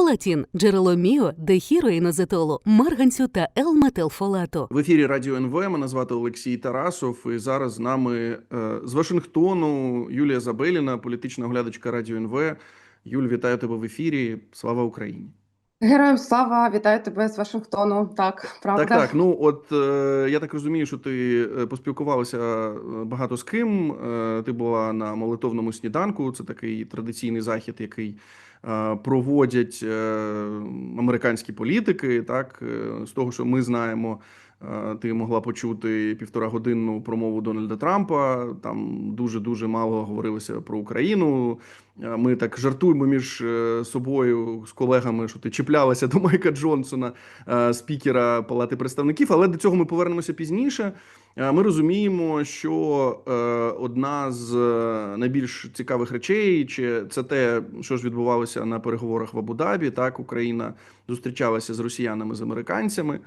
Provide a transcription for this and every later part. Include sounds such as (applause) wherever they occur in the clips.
Фолатін – джерело міо, дехіроїнозетолу, марганцю та L-метилфолату. В ефірі Радіо НВ. Мене звати Олексій Тарасов. І зараз з нами е, з Вашингтону Юлія Забеліна, політична оглядачка Радіо НВ. Юль, вітаю тебе в ефірі. Слава Україні! Героям слава, вітаю тебе з Вашингтону. Так, правда. Так, так. Ну от е, я так розумію, що ти е, поспілкувалася е, багато з ким. Е, ти була на молитовному сніданку. Це такий традиційний захід, який проводять е, американські політики. Так, е, з того, що ми знаємо. Е, Ти могла почути півторагодинну промову Дональда Трампа. Там дуже дуже мало говорилося про Україну. Е, Ми так жартуємо між е, собою з колегами, що ти чіплялася до Майка Джонсона, спікера Палати представників. Але до цього ми повернемося пізніше. Ми розуміємо, що одна з найбільш цікавих речей, чи це те, що ж відбувалося на переговорах в Абу-Дабі. Так, Україна зустрічалася з росіянами з американцями.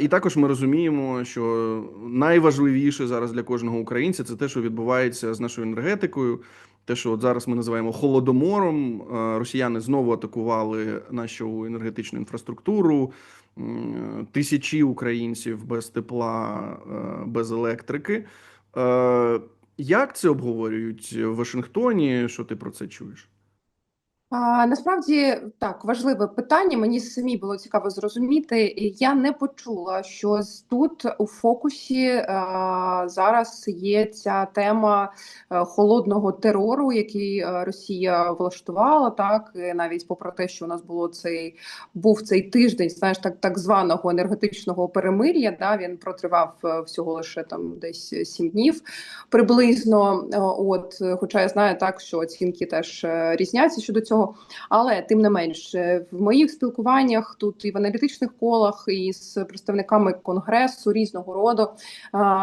І також ми розуміємо, що найважливіше зараз для кожного українця це те, що відбувається з нашою енергетикою. Те, що от зараз ми називаємо холодомором, росіяни знову атакували нашу енергетичну інфраструктуру. Тисячі українців без тепла, без електрики. Як це обговорюють в Вашингтоні? Що ти про це чуєш? А, насправді так важливе питання. Мені самі було цікаво зрозуміти. Я не почула, що тут у фокусі а, зараз є ця тема е, холодного терору, який е, Росія влаштувала. Так і навіть попри те, що у нас було цей був цей тиждень, знаєш, так так званого енергетичного перемир'я. Да, він протривав е, всього лише там десь сім днів приблизно. Е, От, е, хоча я знаю так, що оцінки теж е, різняться щодо цього. Але тим не менш, е, в моїх спілкуваннях тут і в аналітичних колах, і з представниками конгресу різного роду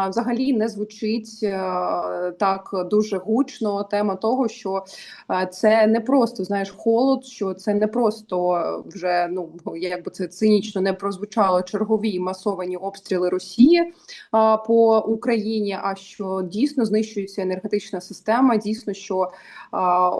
взагалі не звучить е, так дуже гучно тема того, що е, це не просто знаєш холод, що це не просто вже ну як би це цинічно не прозвучало чергові масовані обстріли Росії по Україні. А що дійсно знищується енергетична система, дійсно, що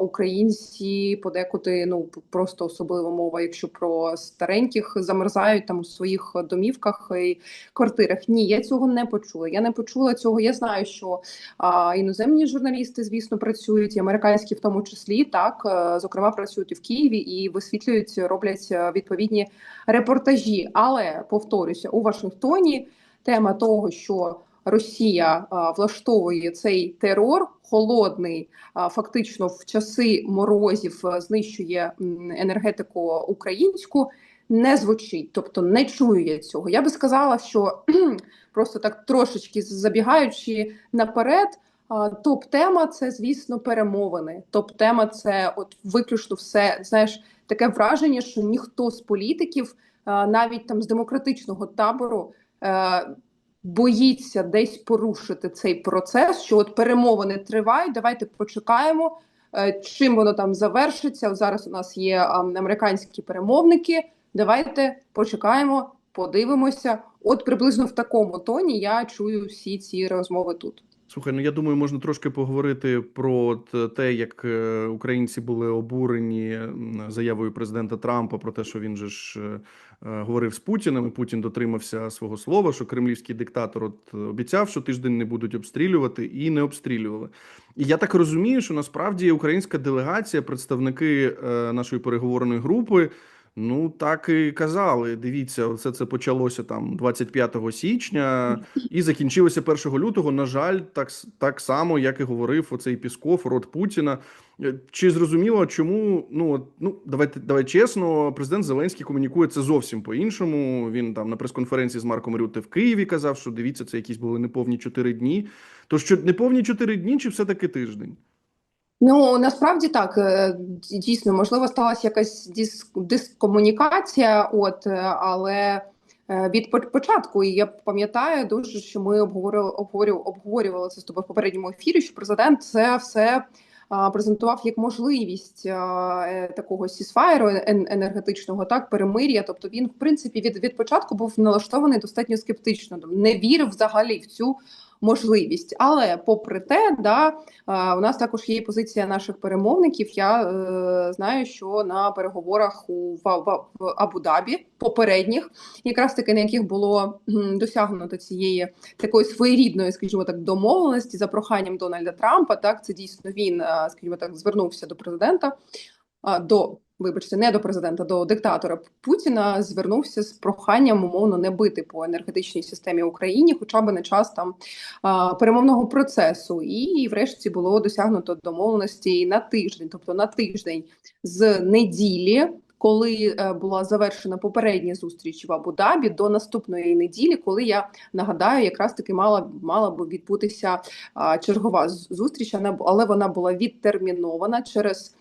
українці подекуди ну просто особлива мова, якщо про стареньких замерзають там у своїх домівках і квартирах. Ні, я цього не почула. Я не почула цього. Я знаю, що а, іноземні журналісти, звісно, працюють, і американські в тому числі так, е, зокрема, працюють і в Києві і висвітлюють, роблять е, відповідні репортажі. Але повторюся, у Вашингтоні тема того, що Росія влаштовує цей терор холодний, фактично в часи морозів знищує енергетику українську. Не звучить, тобто не чую я цього. Я би сказала, що просто так трошечки забігаючи наперед, топ-тема це, звісно, перемовини. Топ-тема це от виключно все. Знаєш, таке враження, що ніхто з політиків, навіть там з демократичного табору, е, боїться десь порушити цей процес, що от перемовини тривають, давайте почекаємо, е, чим воно там завершиться. Зараз у нас є американські перемовники. Давайте почекаємо, подивимося. От приблизно в такому тоні я чую всі ці розмови тут. Слухай, ну я думаю, можна трошки поговорити про те, як е, українці були обурені заявою президента Трампа про те, що він же ж е, говорив з Путіним. і Путін дотримався свого слова, що кремлівський диктатор от обіцяв, що тиждень не будуть обстрілювати, і не обстрілювали. І я так розумію, що насправді українська делегація, представники е, нашої переговорної групи. Ну, так і казали. Дивіться, все це почалося там 25 січня і закінчилося 1 лютого. На жаль, так, так само, як і говорив оцей Пісков, рот Путіна. Е, Чи зрозуміло, чому ну ну давайте давай чесно, президент Зеленський комунікує це зовсім по-іншому. Він там на прес-конференції з Марком Рюте в Києві казав, що дивіться, це якісь були неповні 4 дні. То що неповні 4 дні, чи все таки тиждень? Ну насправді так е, дійсно можливо сталася якась дис дискомунікація, от е, але е, від початку і я пам'ятаю дуже, що ми обговорювали обговорювали, обговорювали це з тобою в попередньому ефірі. Що президент це все презентував як можливість такого сісфайру енергетичного, так перемир'я. Тобто він, в принципі, від, від початку був налаштований достатньо скептично, не вірив взагалі в цю можливість. Але попри те, да, е, у нас також є позиція наших перемовників. Я е, знаю, що на переговорах у в, в, Абу-Дабі попередніх, якраз таки на яких було досягнуто цієї такої своєрідної, скажімо так, домовленості за проханням Дональда Трампа. Так, це дійсно він, е, скажімо так, звернувся до президента. До вибачте, не до президента, до диктатора Путіна звернувся з проханням умовно не бити по енергетичній системі Україні, хоча б на час там перемовного процесу. І врешті було досягнуто домовленості на тиждень, тобто на тиждень з неділі. Коли е, була завершена попередня зустріч в Абу-Дабі до наступної неділі, коли я нагадаю, якраз таки мала мала б відбутися чергова зустріч, але вона була відтермінована через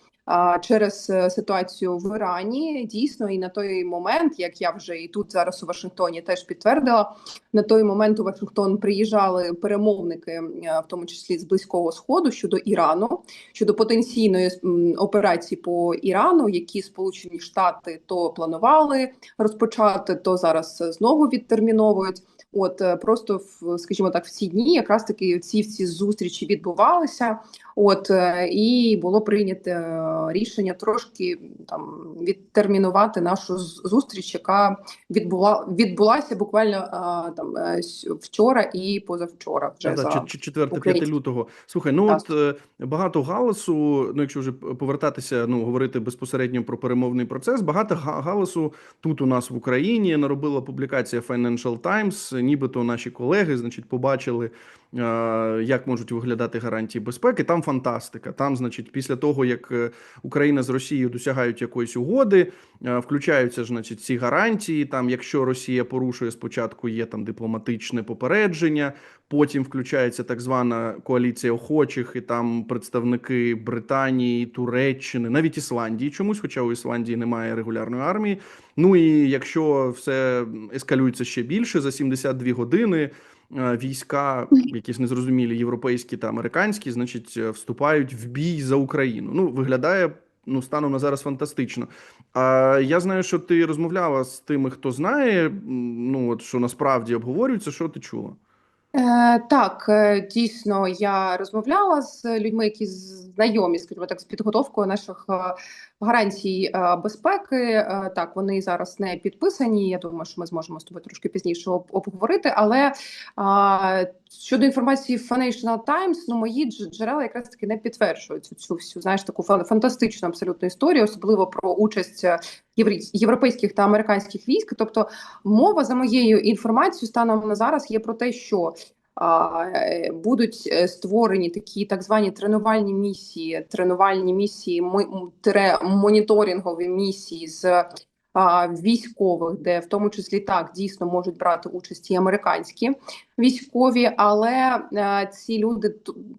через е, ситуацію в Ірані. Дійсно, і на той момент, як я вже і тут зараз у Вашингтоні теж підтвердила, на той момент у Вашингтон приїжджали перемовники, в тому числі з близького сходу щодо Ірану, щодо потенційної операції по Ірану, які Сполучені Штати то планували розпочати, то зараз знову відтерміновують. От е, просто в скажімо так, в ці дні якраз таки ці всі зустрічі відбувалися. От е, і було прийнято е, рішення трошки там відтермінувати нашу зустріч, яка відбула відбулася буквально е, там вчора і позавчора. Вже Да, за да, 4 5 лютого. Слухай, ну Так. от багато галасу. Ну, якщо вже повертатися, ну говорити безпосередньо про перемовний процес, багато га- галасу тут у нас в Україні наробила публікація Financial Times. Нібито наші колеги, значить, побачили, як можуть виглядати гарантії безпеки. Там фантастика. Там, значить, після того як е, Україна з Росією досягають якоїсь угоди, е, включаються значить, ці гарантії. Там, якщо Росія порушує спочатку, є там дипломатичне попередження. Потім включається так звана коаліція охочих, і там представники Британії, Туреччини, навіть Ісландії чомусь, хоча у Ісландії немає регулярної армії. Ну і якщо все ескалюється ще більше за 72 години. Е, Війська, якісь незрозумілі європейські та американські, значить, е, вступають в бій за Україну. Ну виглядає ну станом на зараз фантастично. А я знаю, що ти розмовляла з тими, хто знає. Ну от що насправді обговорюється, що ти чула? Е, так, е, дійсно, я розмовляла з людьми, які знайомі, скажімо так, з підготовкою наших гарантій е, безпеки. Е, Так, вони зараз не підписані. Я думаю, що ми зможемо з тобою трошки пізніше обговорити. Але щодо інформації Financial Times, ну мої джерела якраз таки не підтверджують цю, всю знаєш таку фан- фантастичну абсолютно історію, особливо про участь е, європейських та американських військ. Тобто, мова за моєю інформацією станом на зараз є про те, що будуть е, створені такі так звані тренувальні місії, тренувальні місії, моніторингові місії з військових, де в тому числі так дійсно можуть брати участь і американські військові, але е, ці люди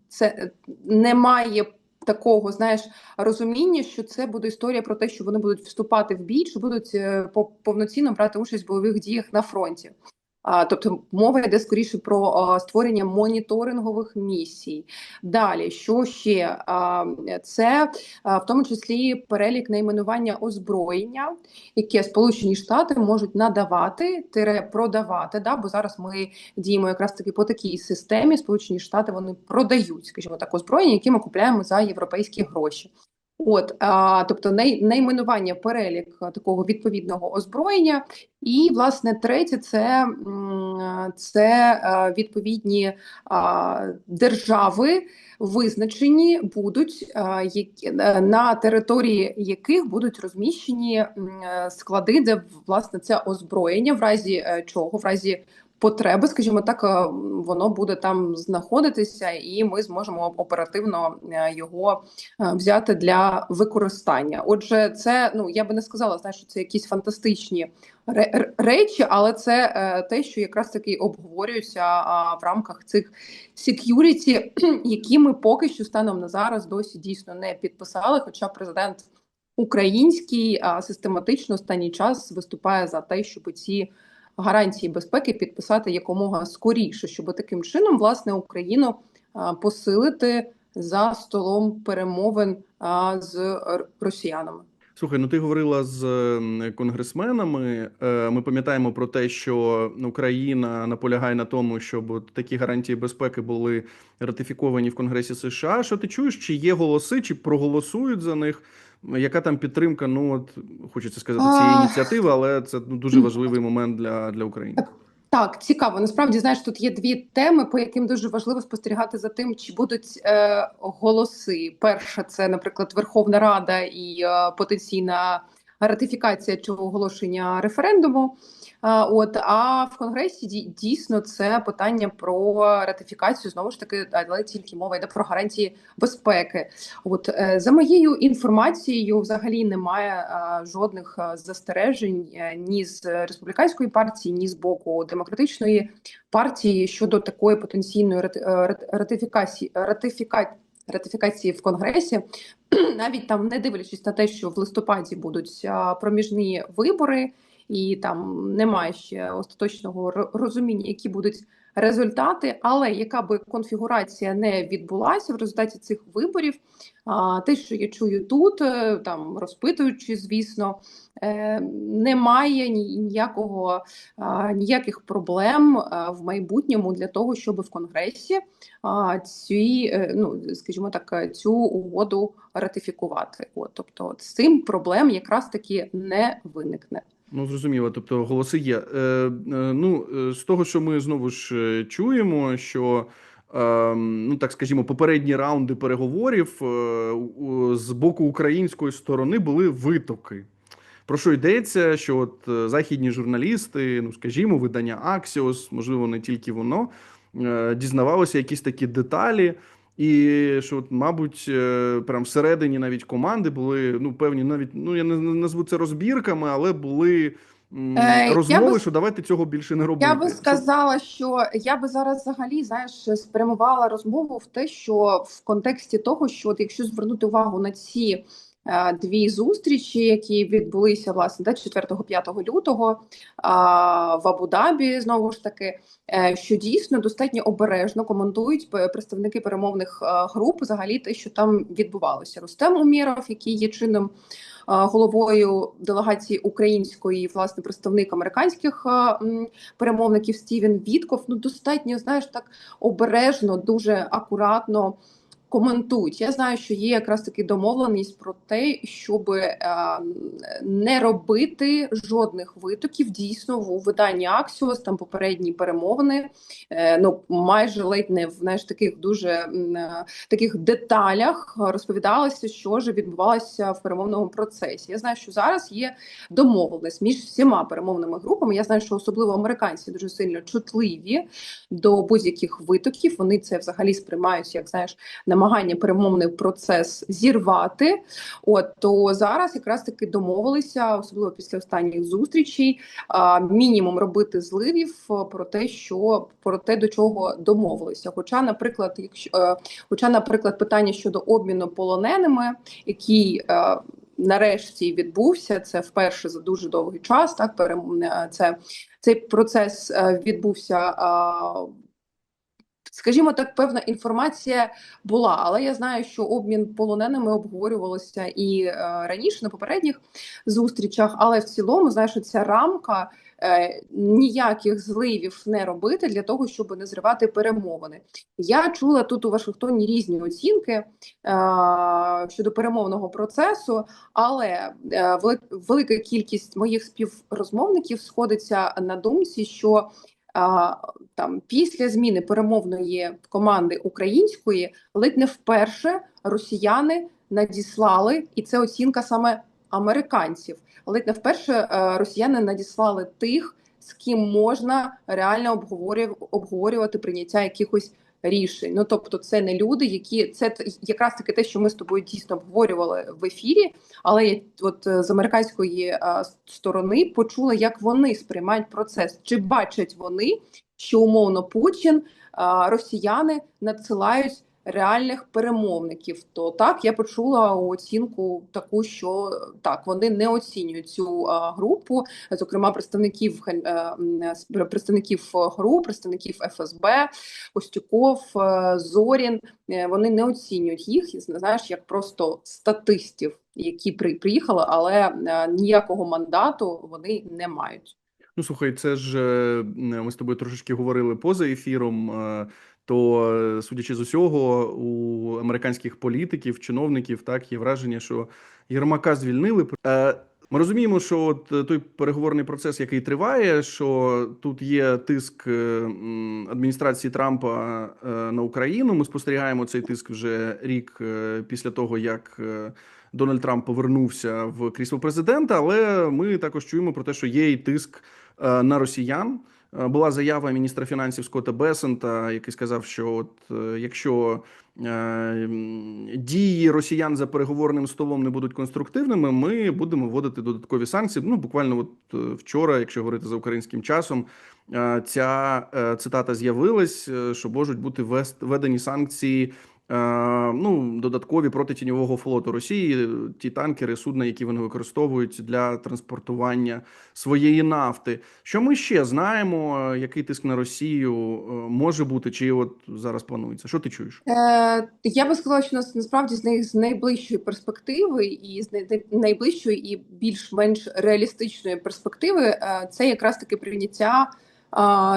це е, немає. Такого знаєш розуміння, що це буде історія про те, що вони будуть вступати в бій, що будуть е, по- повноцінно брати участь в бойових діях на фронті. Тобто мова йде скоріше про створення моніторингових місій. Далі, що ще? Це в тому числі перелік найменування озброєння, яке Сполучені Штати можуть надавати, тире продавати. Да? Бо зараз ми діємо якраз таки по такій системі. Сполучені Штати вони продають, скажімо так, озброєння, яке ми купляємо за європейські гроші. От, а, тобто най, найменування перелік такого відповідного озброєння, і власне третє це, це е, відповідні держави визначені будуть які, е, на території яких будуть розміщені е, склади, де власне це озброєння, в разі е, чого, в разі потреби, скажімо так, е, воно буде там знаходитися, і ми зможемо оперативно е, його е, взяти для використання. Отже, це ну я би не сказала, знаєш, що це якісь фантастичні ре- речі, але це те, що якраз таки обговорюється в рамках цих security, (clears throat) які ми поки що станом на зараз досі дійсно не підписали. Хоча президент український а, систематично останній час виступає за те, щоб ці гарантії безпеки підписати якомога скоріше, щоб таким чином власне Україну посилити за столом перемовин з росіянами. Слухай, ну ти говорила з конгресменами. Е, Ми пам'ятаємо про те, що Україна наполягає на тому, щоб такі гарантії безпеки були ратифіковані в Конгресі США. Що ти чуєш? Чи є голоси, чи проголосують за них? Яка там підтримка? Ну от хочеться сказати цієї ініціативи, але це ну, дуже важливий момент для, для України. Так, цікаво. Насправді, знаєш, тут є дві теми, по яким дуже важливо спостерігати за тим, чи будуть е, голоси. Перша це, наприклад, Верховна Рада і е, потенційна ратифікація чи оголошення референдуму. От а в Конгресі дій- дійсно це питання про ратифікацію знову ж таки, але тільки мова йде про гарантії безпеки. От е, за моєю інформацією, взагалі немає жодних застережень е, ні з республіканської партії, ні з боку демократичної партії щодо такої потенційної рати- е, ратифікації ратифікації в Конгресі, (clears throat) навіть там не дивлячись на те, що в листопаді будуть проміжні вибори, і там немає ще остаточного розуміння, які будуть результати. Але яка би конфігурація не відбулася в результаті цих виборів, а, те, що я чую тут, е, там розпитуючи, звісно, е, немає ні- ніякого ніяких проблем в майбутньому для того, щоб в Конгресі ці, е, ну скажімо так, е, цю угоду ратифікувати. От, тобто з цим проблем якраз таки не виникне. Ну, зрозуміло, тобто голоси є. Е, е, ну, е, з того, що ми знову ж е, чуємо, що е, ну так скажімо, попередні раунди переговорів е, з боку української сторони були витоки. Про що йдеться? Що от е, західні журналісти, ну скажімо, видання Axios, можливо, не тільки воно, е, дізнавалося якісь такі деталі. І що, от, мабуть, е, прям всередині навіть команди були ну певні, навіть ну я не назву це розбірками, але були Е, розмови, би- що давайте цього більше не робити. Я би сказала, що я би зараз взагалі знаєш спрямувала розмову в те, що в контексті того, що от якщо звернути увагу на ці дві зустрічі, які відбулися власне да, 4-5 лютого а, в Абу-Дабі, знову ж таки, е, що дійсно достатньо обережно коментують представники перемовних е, груп взагалі те, що там відбувалося. Рустем Умєров, який є чинним е, головою делегації української, власне, представник американських е, перемовників Стівен Вітков, ну достатньо, знаєш, так обережно, дуже акуратно коментують. Я знаю, що є якраз таки домовленість про те, щоб е, не робити жодних витоків дійсно у виданні Axios, там попередні перемовини, е, ну майже ледь не в знаєш, таких дуже е, таких деталях розповідалося, що ж відбувалося в перемовному процесі. Я знаю, що зараз є домовленість між всіма перемовними групами. Я знаю, що особливо американці дуже сильно чутливі до будь-яких витоків. Вони це взагалі сприймають як знаєш намагання перемовний процес зірвати. От то зараз якраз таки домовилися, особливо після останніх зустрічей, а, мінімум робити зливів е, про те, що про те, до чого домовилися. Хоча, наприклад, якщо е, хоча, наприклад, питання щодо обміну полоненими, який е, Нарешті відбувся це вперше за дуже довгий час. Так це цей процес відбувся. Скажімо так, певна інформація була, але я знаю, що обмін полоненими обговорювалося і е, раніше на попередніх зустрічах. Але в цілому, знаєш, ця рамка е, ніяких зливів не робити для того, щоб не зривати перемовини. Я чула тут у Вашингтоні різні оцінки е, щодо перемовного процесу, але е, велика кількість моїх співрозмовників сходиться на думці, що там після зміни перемовної команди української ледь не вперше росіяни надіслали, і це оцінка саме американців. Ледь не вперше е, росіяни надіслали тих, з ким можна реально обговорювати, обговорювати прийняття якихось рішень. Ну тобто, це не люди, які це якраз таки те, що ми з тобою дійсно обговорювали в ефірі. Але я от е, з американської а, сторони почула, як вони сприймають процес, чи бачать вони, що умовно Путін, а, росіяни надсилають реальних перемовників, то так я почула оцінку таку, що е, так вони не оцінюють цю а, групу, зокрема представників ген- е, представників ГРУ, представників ФСБ, Костюков, е, Зорін. е, Вони не оцінюють їх, знаєш, як просто статистів, які при приїхали, але е, ніякого мандату вони не мають. Ну, слухай, це ж е, ми з тобою трошечки говорили поза ефіром. е, То, е, судячи з усього, у американських політиків, чиновників, так є враження, що Єрмака звільнили. Ми розуміємо, що от той переговорний процес, який триває, що тут є тиск адміністрації Трампа на Україну. Ми спостерігаємо цей тиск вже рік після того, як Дональд Трамп повернувся в крісло президента. Але ми також чуємо про те, що є і тиск на росіян. Е, Була заява міністра фінансів Скотта Бесента, який сказав, що от е, якщо е, дії росіян за переговорним столом не будуть конструктивними, ми будемо вводити додаткові санкції. Ну буквально, от е, вчора, якщо говорити за українським часом, е, ця е, цитата з'явилась, е, що можуть бути введені санкції. Е, Ну, додаткові проти тіньового флоту Росії, ті танкери, судна, які вони використовують для транспортування своєї нафти. Що ми ще знаємо? е, Який тиск на Росію е, може бути, чи от зараз планується? Що ти чуєш? Е, я би сказала, що нас насправді з них з найближчої перспективи і з най- найближчої і більш-менш реалістичної перспективи е, це якраз таки прийняття е,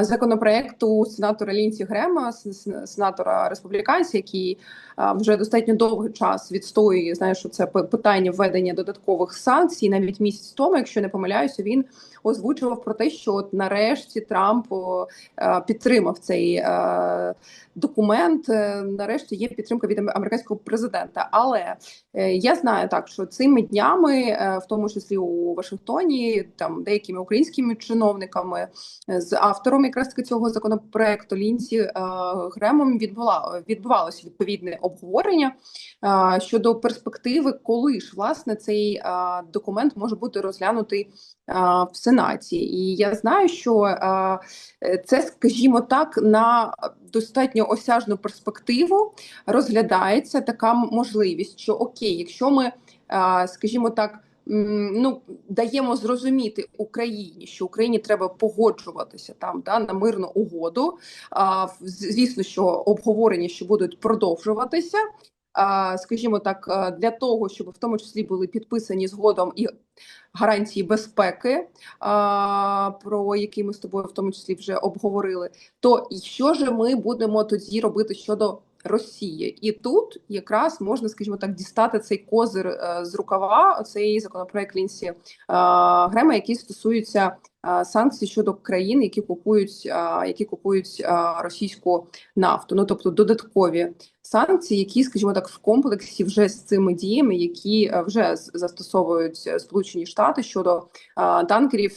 законопроекту сенатора Лінсі Грема, сенатора республіканця, який вже достатньо довгий час відстоює знаєш, що це пи- питання введення додаткових санкцій. Навіть місяць тому, якщо не помиляюся, він озвучував про те, що от нарешті Трамп е, підтримав цей е, документ. Е, Нарешті є підтримка від американського президента. Але я знаю так, що цими днями, в тому числі у Вашингтоні, там деякими українськими чиновниками з автором якраз таки цього законопроекту Лінсі е, Гремом відбула відбувалося відповідне обговорення е, щодо перспективи, коли ж власне цей е, документ може бути розглянутий в Сенаті. І я знаю, що це, скажімо так, на достатньо осяжну перспективу розглядається така можливість, що окей, якщо ми, скажімо так. Ну, даємо зрозуміти Україні, що Україні треба погоджуватися там да, на мирну угоду. А, звісно, що обговорення ще будуть продовжуватися. Скажімо так, для того, щоб в тому числі були підписані згодом і гарантії безпеки, про які ми з тобою в тому числі вже обговорили. То і що ж ми будемо тоді робити щодо Росії? І тут якраз можна, скажімо так, дістати цей козир е, з рукава, цей законопроект Лінсі е, Грема, який стосується е, санкцій щодо країн, які купують, які купують російську нафту. Ну тобто додаткові санкції, які, скажімо так, в комплексі вже з цими діями, які вже застосовують Сполучені Штати щодо танкерів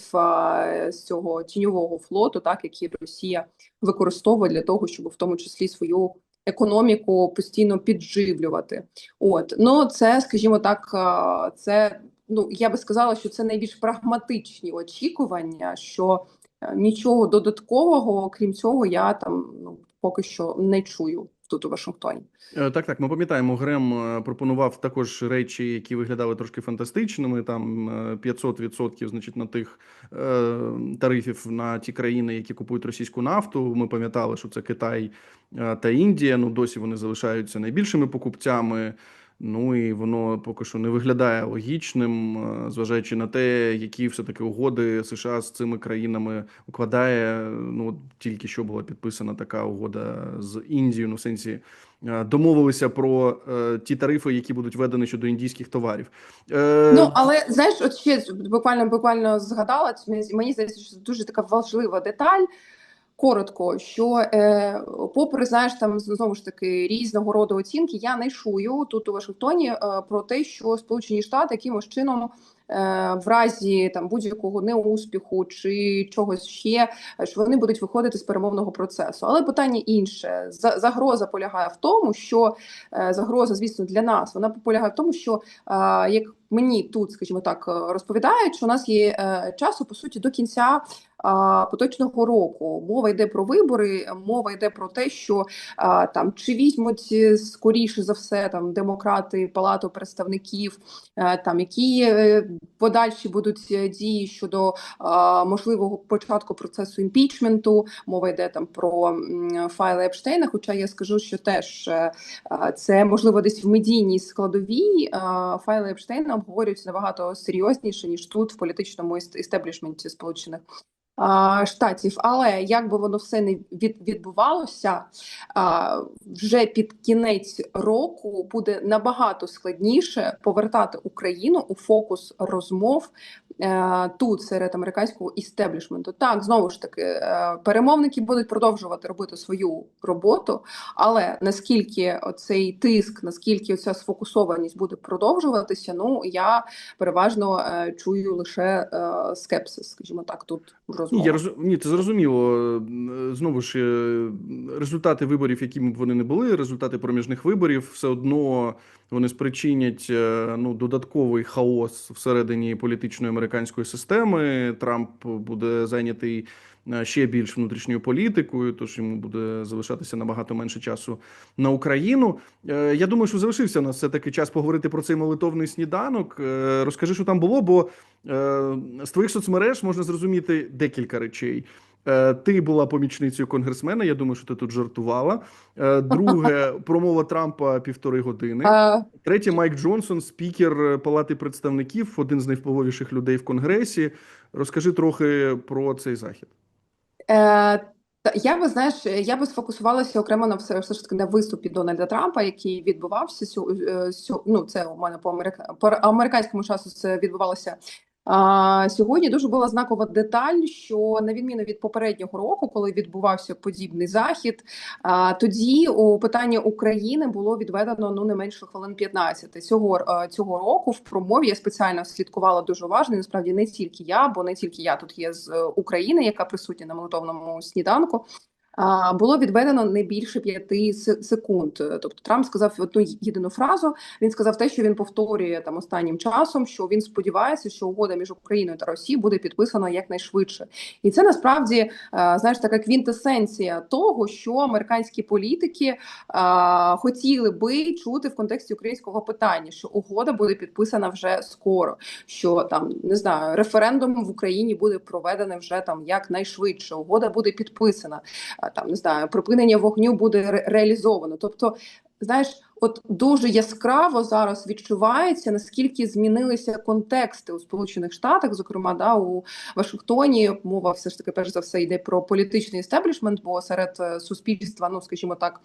з цього тіньового флоту, так які Росія використовує для того, щоб в тому числі свою економіку постійно підживлювати. От ну це, скажімо так, е, це ну я би сказала, що це найбільш прагматичні очікування, що е, нічого додаткового, крім цього, я там ну поки що не чую тут у Вашингтоні. Е, Так, так, ми пам'ятаємо, Грем е, пропонував також речі, які виглядали трошки фантастичними. Там е, 500% значить, на тих е, тарифів на ті країни, які купують російську нафту. Ми пам'ятали, що це Китай е, та Індія. Ну досі вони залишаються найбільшими покупцями. Ну і воно поки що не виглядає логічним, е, зважаючи на те, які все таки угоди США з цими країнами укладає. Ну тільки що була підписана така угода з Індією, ну в сенсі е, домовилися про е, ті тарифи, які будуть введені щодо індійських товарів. Е, Ну але знаєш, от ще буквально буквально згадала мені, мені здається, що дуже така важлива деталь. Коротко, що е, попри знаєш там знову ж таки різного роду оцінки, я не чую тут у Вашингтоні е, про те, що Сполучені Штати якимось чином е, в разі там будь-якого неуспіху чи чогось ще, що вони будуть виходити з перемовного процесу. Але питання інше загроза полягає в тому, що е, загроза, звісно, для нас вона полягає в тому, що е, як мені тут, скажімо так, е, розповідають, що у нас є е, часу по суті до кінця поточного року. Мова йде про вибори, мова йде про те, що там чи візьмуть е, скоріше за все там демократи палату представників, е, там які е, подальші будуть е, дії щодо можливого початку процесу імпічменту. Мова йде там про файли Епштейна. Хоча я скажу, що теж е, це можливо десь в медійній складовій файли Епштейна обговорюються набагато серйозніше ніж тут в політичному іст- істеблішменті Сполучених штатів. Але як би воно все не відбувалося, вже під кінець року буде набагато складніше повертати Україну у фокус розмов е, тут серед американського істеблішменту. Так, знову ж таки, е, перемовники будуть продовжувати робити свою роботу, але наскільки цей тиск, наскільки ця сфокусованість буде продовжуватися, ну я переважно е, чую лише скепсис, скажімо так, тут в Ні, я роз... Ні, це зрозуміло. Е, Знову ж е, результати виборів, якими б вони не були, результати проміжних виборів, все одно вони спричинять е, ну, додатковий хаос всередині політичної американської системи. Трамп буде зайнятий ще більш внутрішньою політикою, тож йому буде залишатися набагато менше часу на Україну. Е, Я думаю, що залишився у нас все таки час поговорити про цей молитовний сніданок. Е, Розкажи, що там було, бо е, з твоїх соцмереж можна зрозуміти декілька речей. Е, Ти була помічницею конгресмена. Я думаю, що ти тут жартувала. Е, Друге, (laughs) промова Трампа півтори години. Е, Третє, Майк Джонсон, спікер Палати представників, один з найвпливовіших людей в конгресі. Розкажи трохи про цей захід. Е, я би знаєш, я би сфокусувалася окремо на все, ж таки на виступі Дональда Трампа, який відбувався сю, сю ну це у мене по америка по американському часу це відбувалося. А, сьогодні дуже була знакова деталь, що на відміну від попереднього року, коли відбувався подібний захід, тоді у питання України було відведено ну не менше хвилин 15. Цього цього року в промові я спеціально слідкувала дуже уважно. Насправді не тільки я, бо не тільки я тут є з е, України, яка присутня на молитовному сніданку. Було відведено не більше п'яти секунд. Тобто Трамп сказав одну єдину фразу. Він сказав те, що він повторює там останнім часом, що він сподівається, що угода між Україною та Росією буде підписана якнайшвидше. І це насправді е, знаєш така квінтесенція того, що американські політики е, хотіли би чути в контексті українського питання, що угода буде підписана вже скоро. Що там не знаю, референдум в Україні буде проведений вже там якнайшвидше. Угода буде підписана там не знаю, припинення вогню буде ре- реалізовано. Тобто, знаєш, от дуже яскраво зараз відчувається наскільки змінилися контексти у Сполучених Штатах, зокрема, да у Вашингтоні мова все ж таки перш за все йде про політичний істеблішмент, бо серед е, суспільства, ну скажімо так,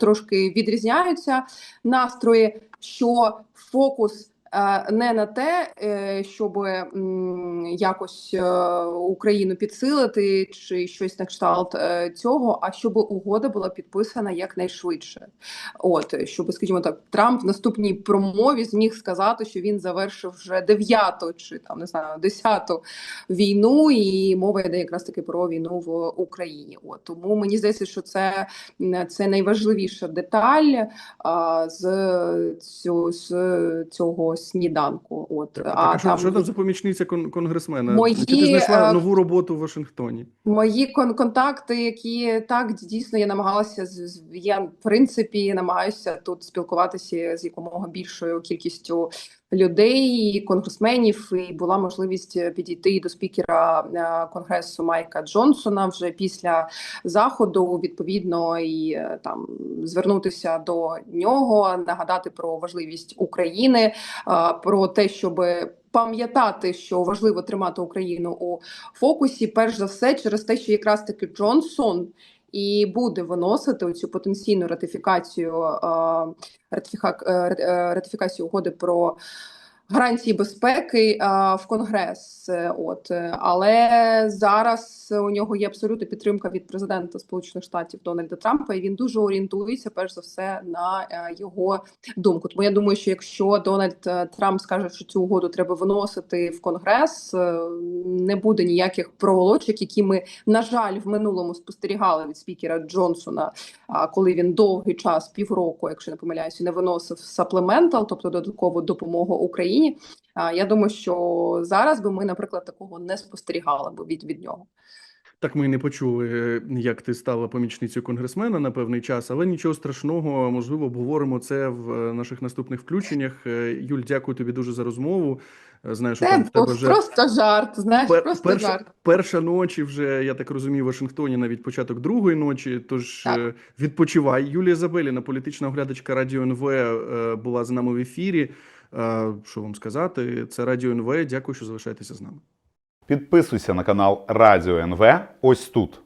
трошки відрізняються настрої, що фокус. Е, Не на те, е, щоб якось е, Україну підсилити чи щось на кшталт цього, а щоб угода була підписана якнайшвидше. От щоб, скажімо так, Трамп в наступній промові зміг сказати, що він завершив вже дев'яту чи там не знаю десяту війну, і мова йде якраз таки про війну в Україні. От тому мені здається, що це, це найважливіша деталь а, з, цю, з цього сніданку. От Так, а, що, що там за помічниця кон- конгресмена? Мої, ти знайшла е, нову роботу в Вашингтоні? Мої кон- контакти, які так дійсно я намагалася з- я в принципі намагаюся тут спілкуватися з якомога більшою кількістю людей, конгресменів, і була можливість підійти до спікера е, конгресу Майка Джонсона вже після заходу. Відповідно, і е, там звернутися до нього, нагадати про важливість України, е, про те, щоб пам'ятати, що важливо тримати Україну у фокусі, перш за все, через те, що якраз таки Джонсон і буде виносити цю потенційну ратифікацію е, е, е, ратифікацію угоди про гарантії безпеки е, в Конгрес. Е, От але зараз у нього є абсолютна підтримка від президента Сполучених Штатів Дональда Трампа, і він дуже орієнтується перш за все на е, його думку. Тому я думаю, що якщо Дональд Трамп скаже, що цю угоду треба виносити в Конгрес, не буде ніяких проволочок, які ми на жаль в минулому спостерігали від спікера Джонсона, а, коли він довгий час, півроку, якщо не помиляюся, не виносив саплементал, тобто додаткову допомогу Україні. Україні. Я думаю, що зараз би ми, наприклад, такого не спостерігали б від, від нього. Так ми не почули, е, як ти стала помічницею конгресмена на певний час, але нічого страшного, можливо, обговоримо це в е, наших наступних включеннях. Е, Юль, дякую тобі дуже за розмову. Знаю, там в тебе вже просто жарт. Знаєш, пер- просто перша, жарт. перша ночі вже, я так розумію, в Вашингтоні навіть початок другої ночі. Тож Так. відпочивай. Юлія Забеліна, політична оглядачка Радіо НВ, була з нами в ефірі. Е, Що вам сказати? Це Радіо НВ. Дякую, що залишаєтеся з нами. Підписуйся на канал Радіо НВ ось тут.